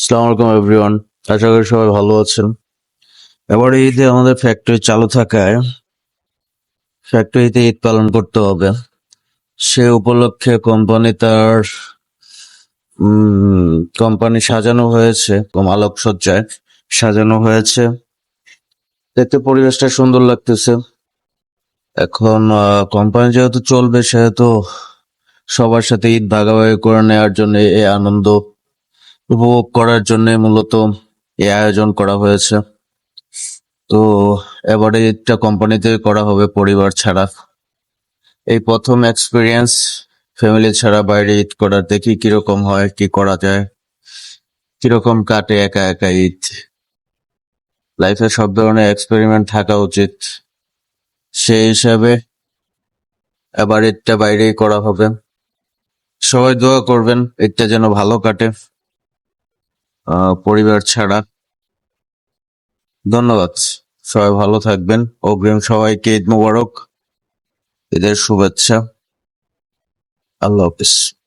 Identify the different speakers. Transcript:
Speaker 1: আসসালামু আলাইকুম এভরিওয়ান আশা করি সবাই ভালো আছেন। এবার ঈদে আমাদের ফ্যাক্টরি চালু থাকায় ফ্যাক্টরিতে ঈদ পালন করতে হবে। সে উপলক্ষে কোম্পানি তার কোম্পানি সাজানো হয়েছে কম আলোকসজ্জায় সাজানো হয়েছে। দেখতে পরিবেশটা সুন্দর লাগতেছে। এখন কোম্পানি যেহেতু চলবে, সেহেতু সবার সাথে ঈদ ভাগাভাগি করে নেওয়ার জন্য এই আনন্দ উপভোগ করার জন্য মূলত এই আয়োজন করা হয়েছে। তো এবারে ঈদটা কোম্পানিতে করা হবে পরিবার ছাড়া। এই প্রথম এক্সপিরিয়েন্স ফ্যামিলি ছাড়া বাইরে ঈদ করার দেখি কীরকম হয়, কি করা যায়? কীরকম কাটে একা একা ঈদ? লাইফে সব ধরনের এক্সপেরিমেন্ট থাকা উচিত। সেই হিসাবে এবার ঈদটা বাইরেই করা হবে। সবাই দোয়া করবেন, ঈদটা যেন ভালো কাটে। পরিবার ছাড়া। ধন্যবাদ। সবাই ভালো থাকবেন। অগ্রিম সবাইকে ঈদ মুবারক। ঈদের শুভেচ্ছা। আল্লাহ হাফিজ।